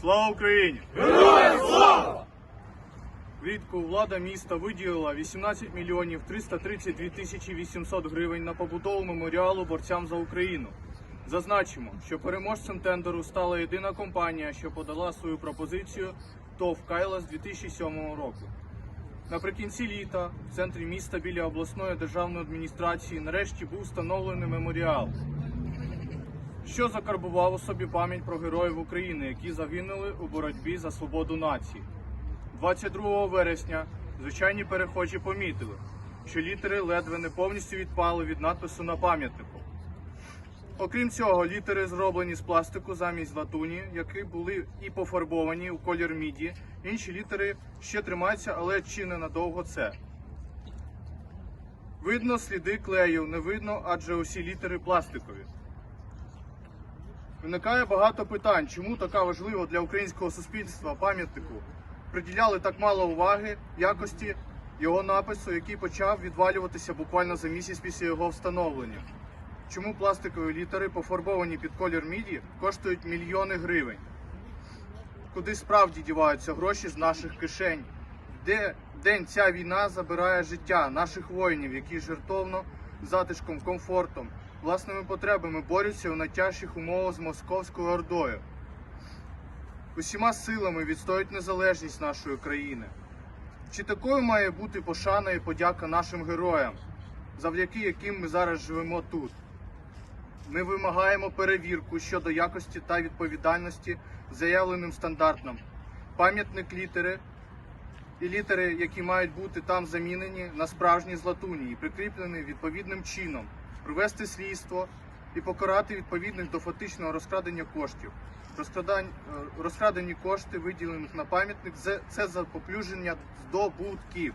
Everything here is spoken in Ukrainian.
Слава Україні! Героям слава! Влітку влада міста виділила 18 мільйонів 332 тисячі 800 гривень на побудову меморіалу борцям за Україну. Зазначимо, що переможцем тендеру стала єдина компанія, що подала свою пропозицію ТОВ Кайла з 2007 року. Наприкінці літа в центрі міста біля обласної державної адміністрації нарешті був встановлений меморіал, що закарбував у собі пам'ять про героїв України, які загинули у боротьбі за свободу нації. 22 вересня звичайні перехожі помітили, що літери ледве не повністю відпали від надпису на пам'ятнику. Окрім цього, літери зроблені з пластику замість латуні, які були і пофарбовані у колір міді. Інші літери ще тримаються, але чи не надовго це. Видно сліди клею, не видно, адже усі літери пластикові. Виникає багато питань, чому така важлива для українського суспільства пам'ятнику приділяли так мало уваги якості його напису, який почав відвалюватися буквально за місяць після його встановлення. Чому пластикові літери, пофарбовані під колір міді, коштують мільйони гривень? Куди справді діваються гроші з наших кишень? Де день ця війна забирає життя наших воїнів, які жертовно, затишком, комфортом, власними потребами борються у найтяжчих умовах з московською ордою? Усіма силами відстоюють незалежність нашої країни. Чи такою має бути пошана і подяка нашим героям, завдяки яким ми зараз живемо тут? Ми вимагаємо перевірку щодо якості та відповідальності заявленим стандартам. Пам'ятник літери і літери, які мають бути там замінені на справжні з латуні і прикріплені відповідним чином, провести слідство і покарати відповідних до фактичного розкрадення коштів. Е, розкрадені кошти, виділених на пам'ятник, це, це за поплюження здобутків.